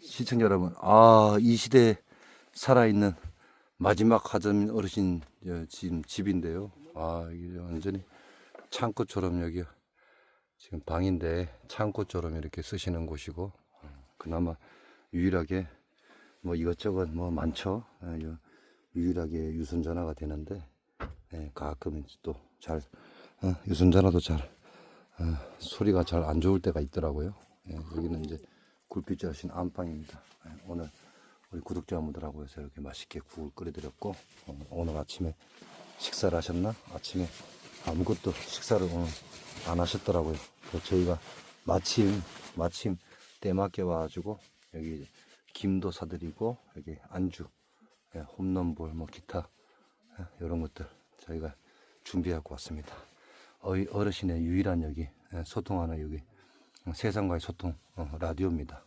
시청자 여러분, 아, 이 시대에 살아있는 마지막 하점 어르신 저 지금 집인데요. 아, 이게 완전히 창고처럼 여기 지금 방인데 창고처럼 이렇게 쓰시는 곳이고, 어, 그나마 유일하게 뭐 이것저것 뭐 많죠. 예, 요- 유일하게 유선 전화가 되는데, 예, 가끔 또 잘, 어, 유선 전화도 잘, 어, 소리가 잘 안 좋을 때가 있더라고요. 예, 여기는 이제 굴빛 하신 안방입니다. 예, 오늘 우리 구독자분들하고 해서 이렇게 맛있게 국을 끓여드렸고 어, 오늘 아침에 식사를 하셨나? 아침에 아무것도 식사를 오늘 안 하셨더라고요. 그래서 저희가 마침 마침 때맞게 와가지고 여기 김도 사드리고 여기 안주, 예, 홈런볼 뭐 기타 이런 것들 저희가 준비하고 왔습니다. 어르신의 유일한 여기 예, 소통하는 여기 어, 세상과의 소통 어, 라디오입니다.